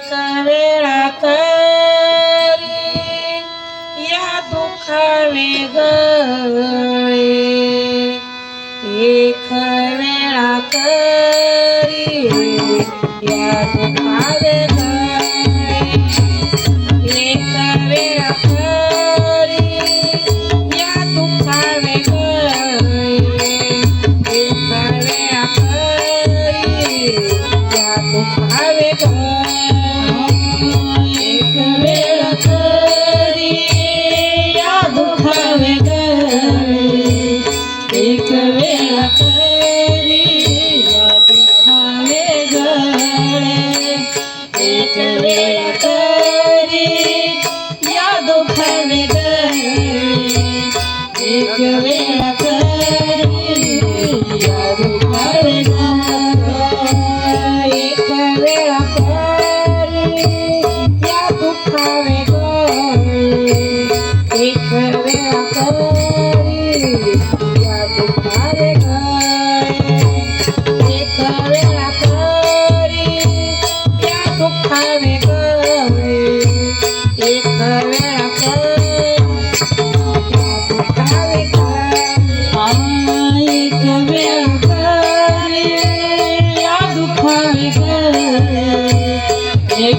एक वेळा तरी या दुःखा वेगळे. एक वेळा तरी या दुःखा वेगळे. हवे एक वेळ तरी या दुखावे एक वेळ तरी या दुखावे एक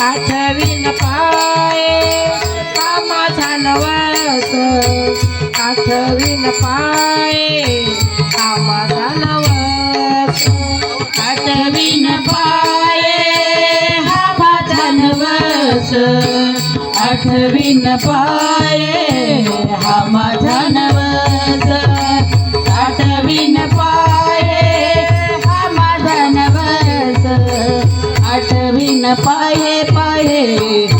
आठवीन पाय. कामाचा नवस आठवीन पाय. कामाचा नवस आठवीन पाय. हा माझा नवस आठवीन पाय. हा माझा आठवीन पाये पाये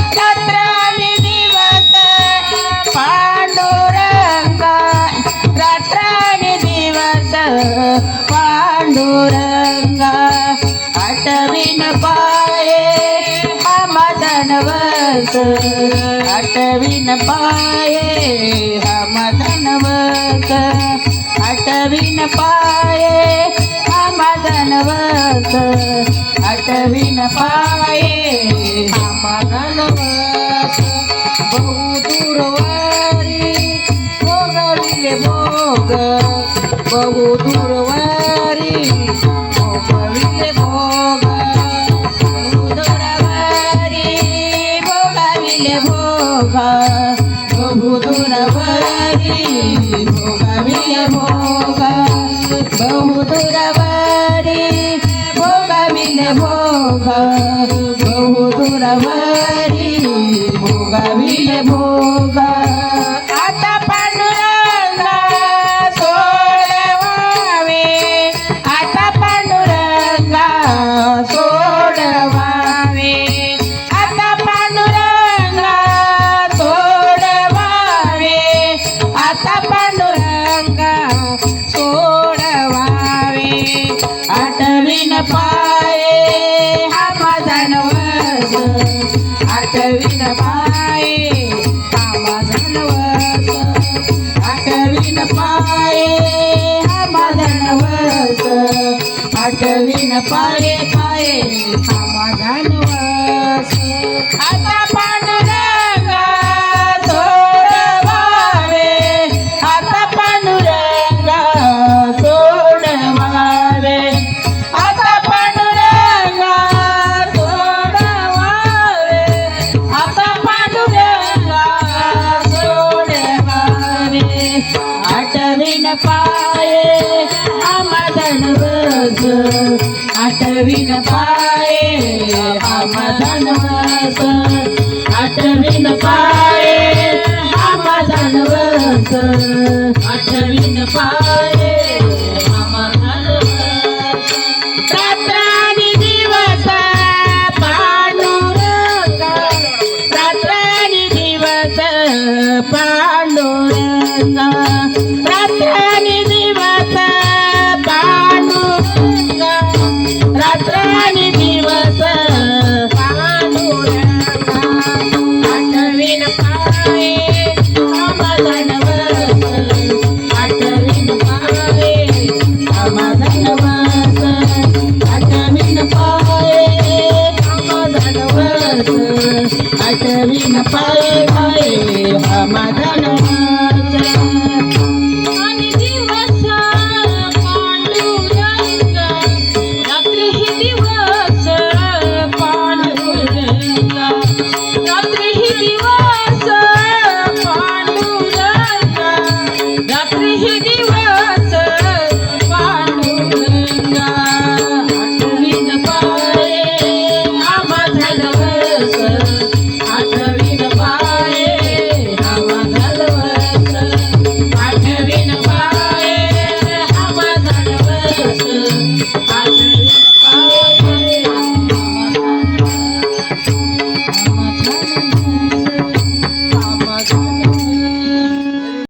ધનવસ અટવીન પાયે હમ ધનવસ અટવીન પાયે હમ ધનવસ અટવીન પાયે હમ ધનવસ બહુ દૂરવારી भोग ભોગ બહુ દૂરવારી ಭೋಗ ಬಹು ದುರವರಿ ಭೋಗವಿಲೆ ಭೋಗ ಆತ ಪಾಂಡುರಂಗ ಸೋಡವಾವೆ ಆತ ಪಾಂಡುರಂಗ ಸೋಡವಾವೆ ಆತ ಪಾಂಡುರಂಗ ಸೋಡವಾವೆ ಆತ ಪಾಂಡುರಂಗ ಸೋಡವಾವೆ ಆಟವಿನ ಪಾಯ आठवीन पाये आमा जनवस आठवीन पाये आमा जनवस आठवीन पाये पाये आमा जनवस आठवीन पाये हा धनवस आठवीन पाये हा धनवस